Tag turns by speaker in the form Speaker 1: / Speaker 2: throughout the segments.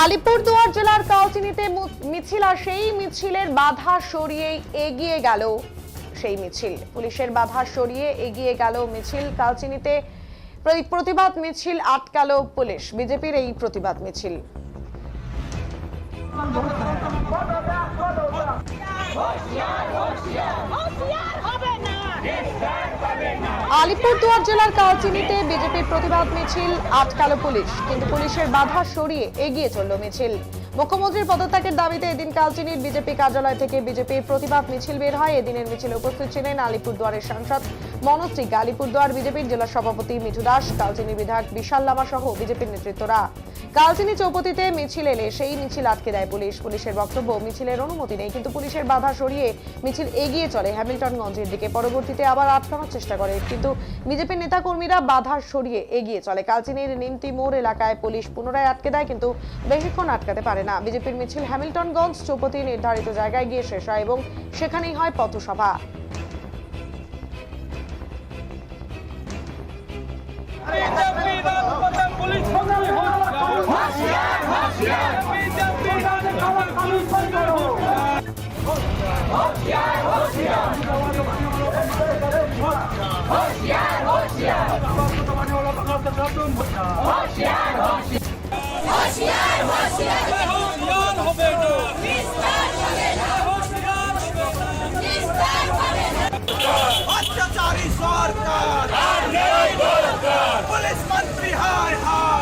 Speaker 1: আলিপুরদুয়ার জেলার কাউচিনিতে মিছিল আর সেই মিছিলের বাধা সরিয়ে এগিয়ে গেল সেই মিছিল। পুলিশের বাধা সরিয়ে এগিয়ে গেল মিছিল। কালচিনিতে প্রতিবাদ মিছিল আটকালো পুলিশ। বিজেপির এই প্রতিবাদ মিছিল। আলিপুরদুয়ার জেলার কালচিনিতে বিজেপির প্রতিবাদ মিছিল আটকালো পুলিশ। কিন্তু পুলিশের বাধা সরিয়ে এগিয়ে চলল মিছিল। মুখ্যমন্ত্রীর পদত্যাগের দাবিতে এদিন কালচিনির বিজেপি কার্যালয় থেকে বিজেপির প্রতিবাদ মিছিল বের হয়। এদিনের মিছিলে উপস্থিত ছিলেন আলিপুরদুয়ারের সাংসদ মনোজ টিকা আলিপুরদুয়ার বিজেপির জেলা সভাপতি মিঠু দাস, কালচিনি বিধায়ক বিশাল লামা সহ বিজেপির নেতৃত্বরা। কালচিনি চৌপতিতে মিছিল এলে সেই মিছিল আটকে দেয় পুলিশ। পুলিশের বক্তব্য, মিছিলের অনুমতি নেই, কিন্তু পুলিশের বাধা সরিয়ে মিছিল এগিয়ে চলে হ্যামিল্টনগঞ্জের দিকে। পরবর্তীতে আবার আটকানোর চেষ্টা করে, কিন্তু বিজেপির নেতাকর্মীরা বাধা সরিয়ে এগিয়ে চলে। কালচিনির নিমতি মোড় এলাকায় পুলিশ পুনরায় আটকে দেয়, কিন্তু বেশিক্ষণ আটকাতে পারে না। বিজেপির মিছিল হ্যামিল্টনগঞ্জ চৌপতি নির্ধারিত জায়গায় গিয়ে শেষ হয় এবং সেখানেই হয় পথসভা।
Speaker 2: অত্যাচারী সরকার পুলিশ মন্ত্রী হায় হায়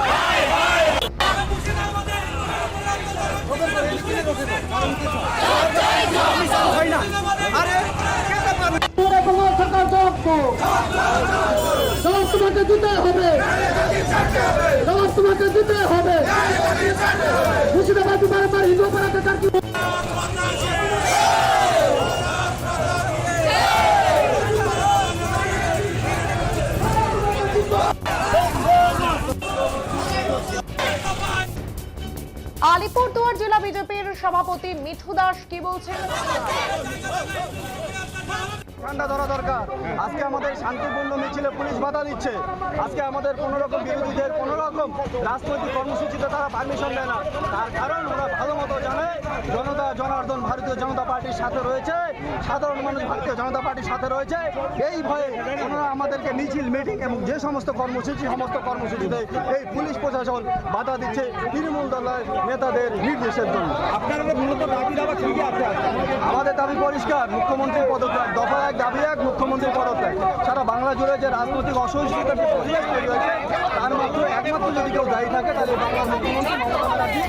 Speaker 3: হবে জবাব তোমাকে দিতে হবে মুর্শিদাবাদ বারবার হিন্দু অপরাধে
Speaker 1: আলিপুরদুয়ার জেলা বিজেপির সভাপতি মিঠু দাস কি বলছেন?
Speaker 4: ঠান্ডা ধরা দরকার। আজকে আমাদের শান্তিপূর্ণ মিছিলে পুলিশ বাধা দিচ্ছে। আজকে আমাদের কোনো রকম বিরোধীদের কোনো রকম রাজনৈতিক কর্মসূচিতে তারা পারমিশন দেয় না। তার কারণ ওরা ভালো জনতা জনার্দন ভারতীয় জনতা পার্টির সাথে রয়েছে। সাধারণ মানুষ ভারতীয় জনতা পার্টির সাথে রয়েছে। এই ভয়ে ওনারা আমাদেরকে মিছিল মিটিং এবং যে সমস্ত কর্মসূচি সমস্ত কর্মসূচিতে এই পুলিশ প্রশাসন বাধা দিচ্ছে তৃণমূল দলের নেতাদের নির্দেশের জন্য। আমাদের দাবি পরিষ্কার মুখ্যমন্ত্রীর পদত্যাগ। দফা এক দাবি এক মুখ্যমন্ত্রীর পদত্যাগ। সারা বাংলা জুড়ে যে রাজনৈতিক অসহিষ্ণুতার যে পরিবেশ তৈরি হয়েছে তার মাত্র একমাত্র যদি কেউ দায়ী থাকে তাহলে বাংলার মুখ্যমন্ত্রী মমতা ব্যানার্জি